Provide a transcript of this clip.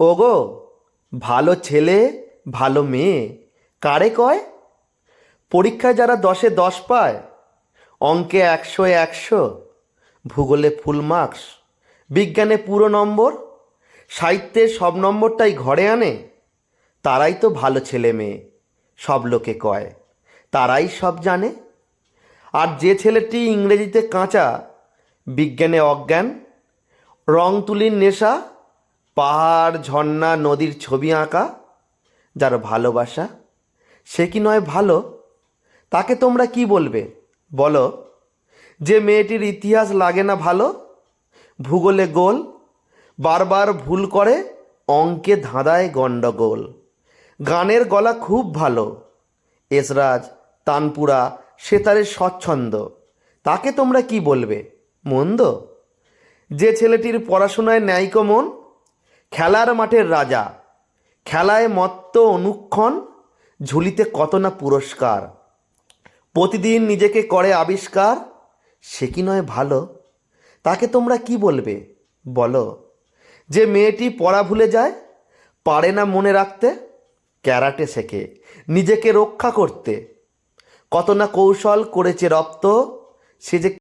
ওগো, ভালো ছেলে, ভালো মেয়ে, কারে কয়? পরীক্ষায় যারা দশে দশ পায়, অঙ্কে একশো একশো, ভূগোলে ফুল মার্কস, বিজ্ঞানে পুরো নম্বর সাহিত্যের সব নম্বরটাই ঘরে আনে, তারাই তো ভালো ছেলে মেয়ে, সব লোকে কয়, তারাই সব জানে। আর যে ছেলেটি ইংরেজিতে কাঁচা, বিজ্ঞানে অজ্ঞান, রং তুলির নেশা পাহাড়, ঝর্ণা, নদীর ছবি আঁকা যার ভালোবাসা, সে কি নয় ভালো? তাকে তোমরা কি বলবে? বলো, যে মেয়েটির ইতিহাস লাগে না ভালো? ভূগোলে গোল, বারবার ভুল করে অঙ্কে ধাঁধায় গণ্ডগোল। গানের গলা খুব ভালো। এসরাজ, তানপুরা সেতারের স্বচ্ছন্দ। তাকে তোমরা কি বলবে? মন্দ? যে ছেলেটির পড়াশোনায় ন্যায়িক মন খেলার মাঠের রাজা। খেলায় মত্ত অনুক্ষণ ঝুলিতে কত না পুরস্কার। প্রতিদিন নিজেকে করে আবিষ্কার, সে কি নয় ভালো? তাকে তোমরা কি বলবে? বলো। যে মেয়েটি পড়া ভুলে যায়, পারে না মনে রাখতে, ক্যারাটে শেখে, নিজেকে রক্ষা করতে। কত না কৌশল করেছে রপ্ত, সে যে